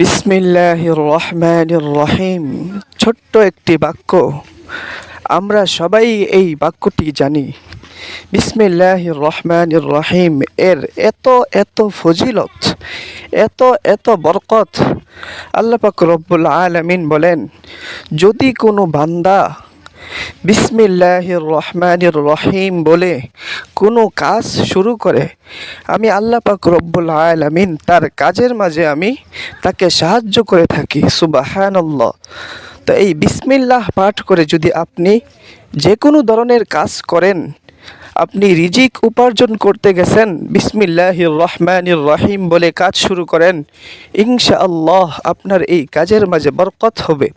বিসমিল্লাহির রহমানির রহিম ছোট্ট একটি বাক্য। আমরা সবাই এই বাক্যটি জানি। বিসমিল্লাহির রহমানির রহিম এর এত এত ফজিলত, এত এত বরকত। আল্লাপাক রব্বুল আলমিন বলেন, যদি কোনো বান্দা বিসমিল্লাহির রহমানির রহিম বলে কোনো কাজ শুরু করে। আমি আল্লাহ পাক রব্বুল আলামিন তার কাজের মাঝে আমি তাকে সাহায্য করে থাকি, সুবাহানাল্লাহ। তো এই বিসমিল্লাহ পাঠ করে যদি আপনি যে কোনো ধরনের কাজ করেন, আপনি রিজিক উপার্জন করতে গেছেন, বিসমিল্লাহির রহমানির রহিম বলে কাজ শুরু করেন, ইনশাআল্লাহ আপনার এই কাজের মাঝে বরকত হবে।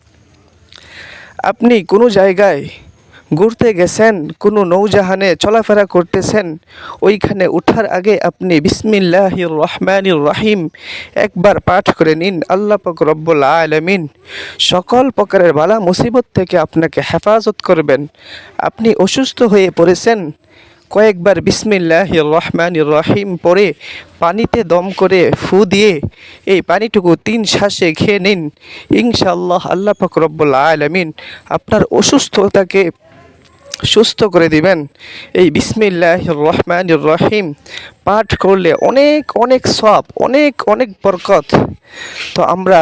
আপনি কোনো জায়গায় ঘুরতে গেছেন, কোনো নৌজাহানে চলাফেরা করতেছেন, ওইখানে ওঠার আগে আপনি বিসমিল্লাহ রহমানুর রাহিম একবার পাঠ করে নিন, আল্লাহ পাক রব্বুল আলমিন সকল প্রকারের বালা মুসিবত থেকে আপনাকে হেফাজত করবেন। আপনি অসুস্থ হয়ে পড়েছেন কয়েকবার বিসমিল্লাহ রহমান রহিম পরে পানিতে দম করে ফু দিয়ে এই পানিটুকু তিন শ্বাসে খেয়ে নিন। ইনশাল্লাহ আল্লাহ ফকরব্বুল আলমিন আপনার অসুস্থতাকে সুস্থ করে দিবেন। এই বিসমিল্লাহ রহমান রহিম পাঠ করলে অনেক অনেক সব অনেক অনেক বরকত। তো আমরা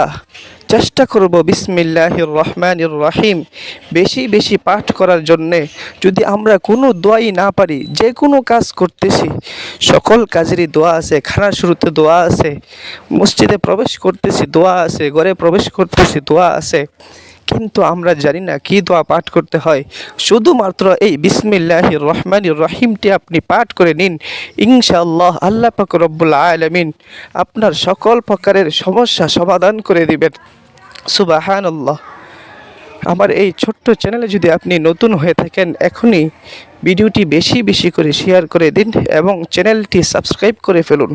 চেষ্টা করব বিসমিল্লাহ রহমান রহিম। বেশি বেশি পাঠ করার জন্যে যদি আমরা কোনো দোয়াই না পারি, যে কোনো কাজ করতেছি, সকল কাজেরই দোয়া আছে, খানার শুরুতে দোয়া আছে, মসজিদে প্রবেশ করতেছি, দোয়া আছে, ঘরে প্রবেশ করতেছি, দোয়া আছে। কিন্তু আমরা জানি না কী দোয়া পাঠ করতে হয়। শুধুমাত্র এই বিসমিল্লাহ রহমান রহিমটি আপনি পাঠ করে নিন। ইনশাআল্লাহ আল্লাহ পাক আলমিন আপনার সকল প্রকারের সমস্যা সমাধান করে দিবেন। সুবাহান আল্লাহ আমার এই ছোট্ট চ্যানেলে যদি আপনি নতুন হয়ে থাকেন, এখনই ভিডিওটি বেশি বেশি করে শেয়ার করে দিন এবং চ্যানেলটি সাবস্ক্রাইব করে ফেলুন।